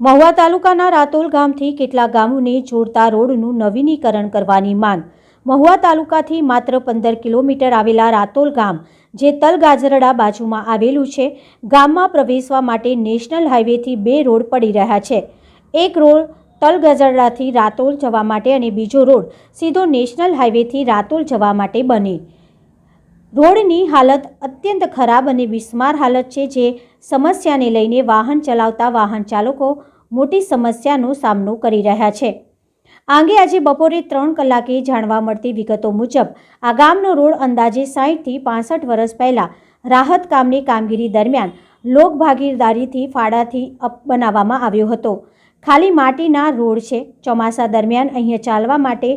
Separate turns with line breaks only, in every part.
મહુવા તાલુકાના રાતોલ ગામથી કેટલાક ગામોને જોડતા રોડનું નવીનીકરણ કરવાની માંગ. મહુવા તાલુકાથી માત્ર પંદર કિલોમીટર આવેલા રાતોલ ગામ, જે તલગાજરડા બાજુમાં આવેલું છે, ગામમાં પ્રવેશવા માટે નેશનલ હાઈવેથી બે રોડ પડી રહ્યા છે. એક રોડ તલગજરડાથી રાતોલ જવા માટે અને બીજો રોડ સીધો નેશનલ હાઈવેથી રાતોલ જવા માટે બને. રોડની હાલત અત્યંત ખરાબ અને બિસ્માર હાલત છે જે સમસ્યાને લઈને વાહન ચલાવતા વાહન ચાલકો મોટી સમસ્યાનો સામનો કરી રહ્યા છે. આંગે આજે બપોરે ત્રણ કલાકે જાણવા મળતી વિગતો મુજબ, આ ગામનો રોડ અંદાજે સાહીઠથી પાસઠ વર્ષ પહેલાં રાહત કામની કામગીરી દરમિયાન લોકભાગીદારીથી ફાળાથી અપ બનાવવામાં આવ્યો હતો. ખાલી માટીના રોડ છે. ચોમાસા દરમિયાન અહીંયા ચાલવા માટે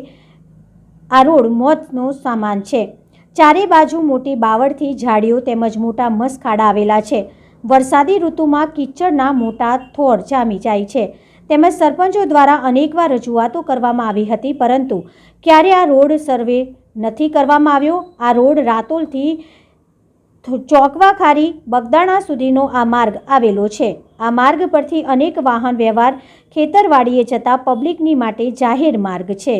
આ રોડ મોતનો સામાન છે. ચારે બાજુ મોટી બાવળથી ઝાડીઓ તેમજ મોટા મસખાડા આવેલા છે. વરસાદી ઋતુમાં કિચડના મોટા થોર જામી જાય છે. તેમજ સરપંચો દ્વારા અનેકવાર રજૂઆતો કરવામાં આવી હતી પરંતુ ક્યારે આ રોડ સર્વે નથી કરવામાં આવ્યો? આ રોડ રાતોલથી ચોકવાખારી ખારી બગદાણા સુધીનો આ માર્ગ આવેલો છે. આ માર્ગ પરથી અનેક વાહન વ્યવહાર ખેતરવાડીએ જતા પબ્લિકની માટે જાહેર માર્ગ છે.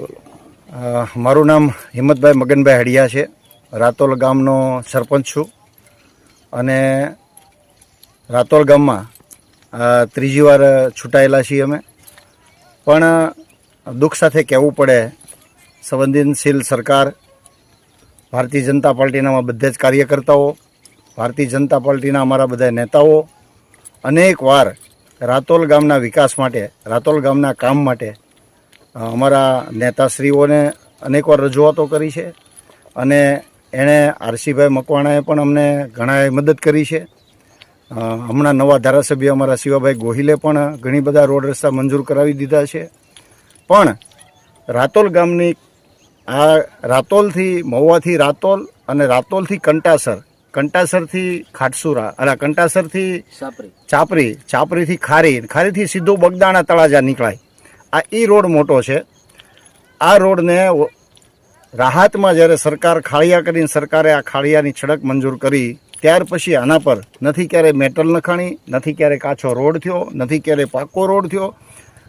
અ, મારું નામ હિંમતભાઈ મગનભાઈ હડિયા છે. રાતોલ ગામનો સરપંચ છું. અને રાતોલ ગામમાં ત્રીજી વાર છૂટાયેલા છીએ અમે. પણ દુઃખ સાથે કહેવું પડે, સંવેદનશીલ સરકાર, ભારતીય જનતા પાર્ટીના બધા જ કાર્યકર્તાઓ, ભારતીય જનતા પાર્ટીના અમારા બધા નેતાઓ, અનેક વાર રાતોલ ગામના વિકાસ માટે, રાતોલ ગામના કામ માટે અમારા નેતાશ્રીઓને અનેકવાર રજૂઆતો કરી છે અને એણે આરસીભાઈ મકવાણાએ પણ અમને ઘણા મદદ કરી છે. હમણાં નવા ધારાસભ્ય અમારા શિવાભાઈ ગોહિલે પણ ઘણી બધા રોડ રસ્તા મંજૂર કરાવી દીધા છે. પણ રાતોલ ગામની આ રાતોલથી મહુવાથી રાતોલ અને રાતોલથી કંટાસર કંટાસરથી ખાટસુરા અલા કંટાસરથી ચાપરી ચાપરીથી ખારી ખારીથી સીધું બગદાણા તળાજા નીકળાય. આ ઈ રોડ મોટો છે. આ રોડને રાહતમાં જ્યારે સરકાર ખાળિયા કરીને સરકારે આ ખાળિયાની છડક મંજૂર કરી, ત્યાર પછી આના પર નથી ક્યારે મેટલ નખાણી, નથી ક્યારે કાચો રોડ થયો, નથી ક્યારે પાકો રોડ થયો.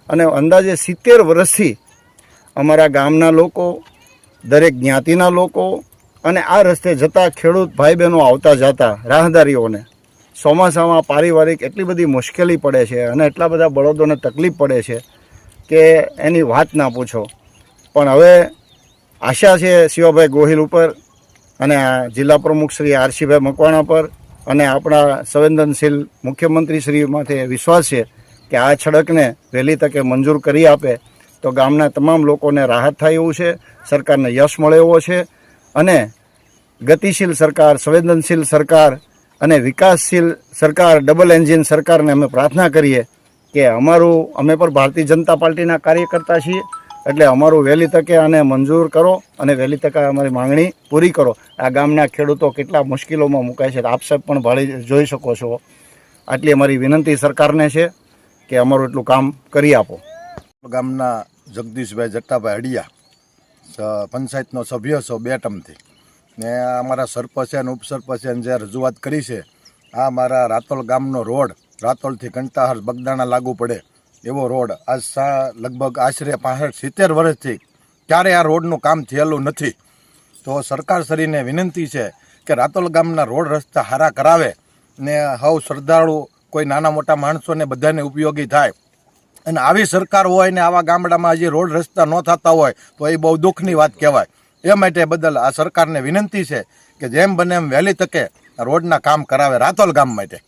અને અંદાજે સિત્તેર વર્ષથી અમારા ગામના લોકો, દરેક જ્ઞાતિના લોકો અને આ રસ્તે જતા ખેડૂત ભાઈ બહેનો આવતા જતા રાહદારીઓને. ચોમાસામાં પારિવારિક એટલી બધી મુશ્કેલી પડે છે અને એટલા બધા બળદોને તકલીફ પડે છે. કે એની વાત ના પૂછો. પણ હવે આશા છે શિવાભાઈ ગોહિલ ઉપર અને જિલ્લા પ્રમુખ શ્રી આરસીભાઈ મકવાણા પર અને આપણા સંવેદનશીલ મુખ્યમંત્રી શ્રી માથે વિશ્વાસ છે કે આ છડકને વહેલી તકે મંજૂર કરી આપે તો ગામના તમામ લોકોને રાહત થાય એવું છે, સરકારને યશ મળે એવો છે અને ગતિશીલ સરકાર, સંવેદનશીલ સરકાર અને વિકાસશીલ સરકાર, ડબલ એન્જિન સરકારને અમે પ્રાર્થના કરીએ કે અમારું, અમે પણ ભારતીય જનતા પાર્ટીના કાર્યકર્તા છીએ, એટલે અમારું વહેલી તકે આને મંજૂર કરો અને વહેલી તકે અમારી માંગણી પૂરી કરો. આ ગામના ખેડૂતો કેટલા મુશ્કેલીઓમાં મુકાય છે, આપ સાહેબ પણ ભાળી જોઈ શકો છો. આટલી અમારી વિનંતી સરકારને છે કે અમારું એટલું કામ કરી આપો.
ગામના જગદીશભાઈ જટ્ટાભાઈ અડિયા પંચાયતનો સભ્ય છો બે ટમથી. ને અમારા સરપંચ અને ઉપસરપંચે જે રજૂઆત કરી છે, આ મારા રાતોલ ગામનો રોડ રાતોલથી કંટાહર બગદાણા લાગુ પડે એવો રોડ આજ સા લગભગ આશરે પાસઠ, સિત્તેર વર્ષથી ક્યારે આ રોડનું કામ થયેલું નથી. તો સરકારશ્રીને વિનંતી છે કે રાતોલ ગામના રોડ રસ્તા હારા કરાવે ને હવ શ્રદ્ધાળુ કોઈ નાના મોટા માણસોને બધાને ઉપયોગી થાય. અને આવી સરકાર હોય ને આવા ગામડામાં હજી રોડ રસ્તા ન થતા હોય તો એ બહુ દુઃખની વાત કહેવાય. એ માટે બદલ આ સરકારને વિનંતી છે કે જેમ બને એમ વહેલી તકે રોડના કામ કરાવે રાતોલ ગામ માટે.